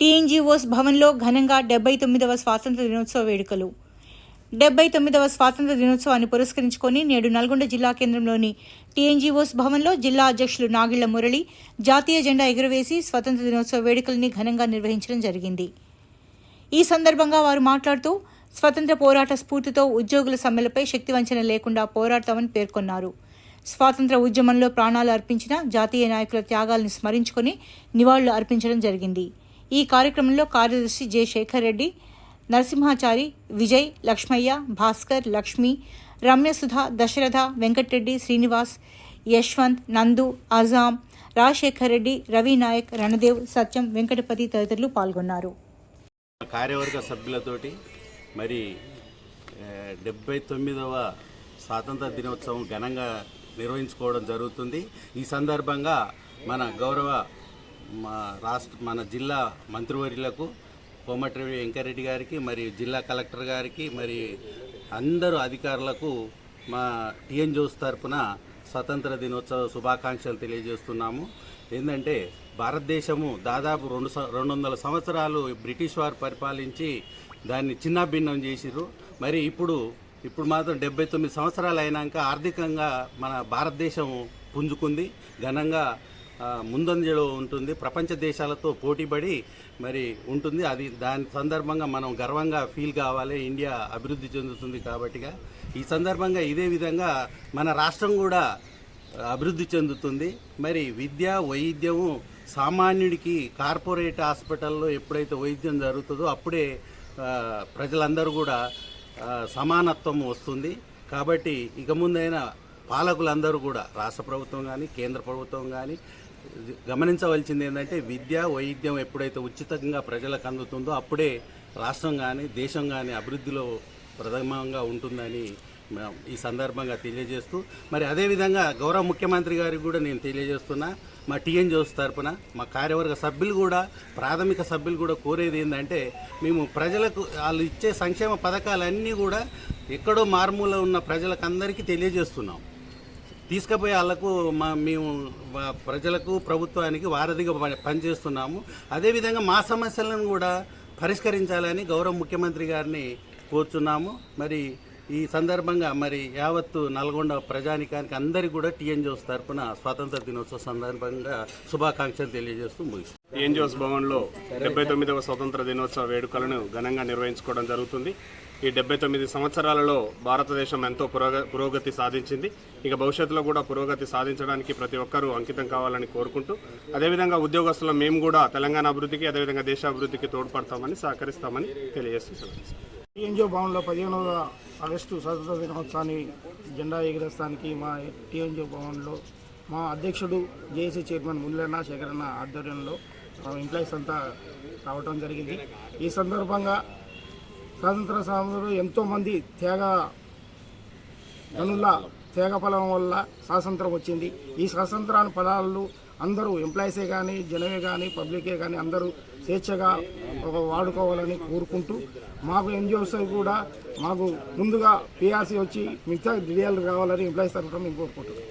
TNGOs భవన్లో ఘనంగా డెబ్బై తొమ్మిదవ స్వాతంత్ర దినోత్సవ వేడుకలు. డెబ్బై తొమ్మిదవ స్వాతంత్ర దినోత్సవాన్ని పురస్కరించుకొని నేడు నల్గొండ జిల్లా కేంద్రంలోని టీఎన్జీఓస్ భవన్లో జిల్లా అధ్యక్షులు నాగిళ్ళ మురళి జాతీయ జెండా ఎగురవేసి స్వాతంత్ర దినోత్సవ వేడుకల్ని ఘనంగా నిర్వహించడం జరిగింది. ఈ సందర్భంగా వారు మాట్లాడుతూ స్వతంత్ర పోరాట స్ఫూర్తితో ఉద్యోగుల సమ్మెలపై శక్తివంచన లేకుండా పోరాడతామని పేర్కొన్నారు. స్వాతంత్ర ఉద్యమంలో ప్రాణాలు అర్పించిన జాతీయ నాయకుల త్యాగాలను స్మరించుకొని నివాళులు అర్పించడం జరిగింది. ఈ కార్యక్రమంలో కార్యదర్శి జె శేఖర్ రెడ్డి నరసింహాచారి విజయ్ లక్ష్మయ్య భాస్కర్ లక్ష్మి రమ్యసుధ దశరథ వెంకటరెడ్డి శ్రీనివాస్ యశ్వంత్ నందు అజాం రాజశేఖర్ రెడ్డి రవి నాయక్ రణదేవ్ సత్యం వెంకటపతి తదితరులు పాల్గొన్నారు. కార్యవర్గ సభ్యులతోటి మరి డెబ్బై తొమ్మిదవ స్వాతంత్ర దినోత్సవం ఘనంగా నిర్వహించుకోవడం జరుగుతుంది. ఈ సందర్భంగా మన గౌరవ మా రాష్ట్ర మన జిల్లా మంత్రివర్యులకు కోమటి వెంకరెడ్డి గారికి మరి జిల్లా కలెక్టర్ గారికి మరి అందరూ అధికారులకు మా టీఎన్ జోస్ తరపున స్వతంత్ర దినోత్సవ శుభాకాంక్షలు తెలియజేస్తున్నాము. ఏంటంటే భారతదేశము దాదాపు రెండు రెండు వందల సంవత్సరాలు బ్రిటిష్ వారు పరిపాలించి దాన్ని చిన్నాభిన్నం చేసిర్రు. మరి ఇప్పుడు ఇప్పుడు మాత్రం డెబ్బై తొమ్మిది సంవత్సరాలు అయినాక ఆర్థికంగా మన భారతదేశం పుంజుకుంది. ఘనంగా ముందంజలో ఉంటుంది. ప్రపంచ దేశాలతో పోటీపడి మరి ఉంటుంది. అది దాని సందర్భంగా మనం గర్వంగా ఫీల్ కావాలి. ఇండియా అభివృద్ధి చెందుతుంది కాబట్టిగా. ఈ సందర్భంగా ఇదే విధంగా మన రాష్ట్రం కూడా అభివృద్ధి చెందుతుంది. మరి విద్య వైద్యము సామాన్యుడికి కార్పొరేట్ హాస్పిటల్లో ఎప్పుడైతే వైద్యం జరుగుతుందో అప్పుడే ప్రజలందరూ కూడా సమానత్వం వస్తుంది. కాబట్టి ఇక ముందైనా పాలకులందరూ కూడా రాష్ట్ర ప్రభుత్వం కానీ కేంద్ర ప్రభుత్వం కానీ గమనించవలసింది ఏంటంటే విద్య వైద్యం ఎప్పుడైతే ఉచితంగా ప్రజలకు అందుతుందో అప్పుడే రాష్ట్రం కానీ దేశం కానీ అభివృద్ధిలో ప్రథమంగా ఉంటుందని ఈ సందర్భంగా తెలియజేస్తూ మరి అదేవిధంగా గౌరవ ముఖ్యమంత్రి గారికి కూడా నేను తెలియజేస్తున్నా మా టీఎన్ జోస్ తరపున మా కార్యవర్గ సభ్యులు కూడా ప్రాథమిక సభ్యులు కూడా కోరేది ఏంటంటే మేము ప్రజలకు వాళ్ళు ఇచ్చే సంక్షేమ పథకాలన్నీ కూడా ఎక్కడో మారుమూల ఉన్న ప్రజలకు అందరికీ తెలియజేస్తున్నాం. తీసుకుపోయే వాళ్ళకు మా మేము ప్రజలకు ప్రభుత్వానికి వారధిగా పనిచేస్తున్నాము. అదేవిధంగా మా సమస్యలను కూడా పరిష్కరించాలని గౌరవ ముఖ్యమంత్రి గారిని కోరుచున్నాము. మరి ఈ సందర్భంగా మరి యావత్తు నల్గొండ ప్రజానికానికి అందరికీ కూడా టీఎన్ జోస్ తరపున స్వాతంత్ర దినోత్సవ సందర్భంగా శుభాకాంక్షలు తెలియజేస్తూ ముగిస్తాం ఏంజోస్ భవన్లో డెబ్బై తొమ్మిదవ స్వతంత్ర దినోత్సవ వేడుకలను ఘనంగా నిర్వహించుకోవడం జరుగుతుంది. ఈ డెబ్బై తొమ్మిది సంవత్సరాలలో భారతదేశం ఎంతో పురోగ పురోగతి సాధించింది. ఇక భవిష్యత్తులో కూడా పురోగతి సాధించడానికి ప్రతి ఒక్కరూ అంకితం కావాలని కోరుకుంటూ అదేవిధంగా ఉద్యోగస్తుల మేము కూడా తెలంగాణ అభివృద్ధికి అదేవిధంగా దేశాభివృద్ధికి తోడ్పడతామని సహకరిస్తామని తెలియజేస్తున్నాం టీఎన్జిఓ భవన్లో పదిహేనవ ఆగస్టు స్వతంత్ర దినోత్సవాన్ని జెండా ఎగిరేస్తానికి మా టీఎన్జిఓ భవన్లో మా అధ్యక్షుడు జేఏసీ చైర్మన్ ముల్లన్న శేఖరన్న ఆధ్వర్యంలో ఎంప్లాయీస్ అంతా రావటం జరిగింది. ఈ సందర్భంగా స్వాతంత్ర సమయంలో ఎంతోమంది త్యాగ గనుల త్యాగ ఫలం వల్ల స్వాతంత్రం వచ్చింది. ఈ స్వాతంత్రాన్ని ఫలాలు అందరూ ఎంప్లాయీసే కానీ జనమే కానీ పబ్లికే కానీ అందరూ స్వేచ్ఛగా ఒక వాడుకోవాలని కోరుకుంటూ మాకు ఎన్జిఓస్ కూడా మాకు ముందుగా పిఆర్సీ వచ్చి మిగతా డిడిఎల్ కావాలని ఎంప్లాయీస్ తరఫున మేము కోరుకుంటున్నాం.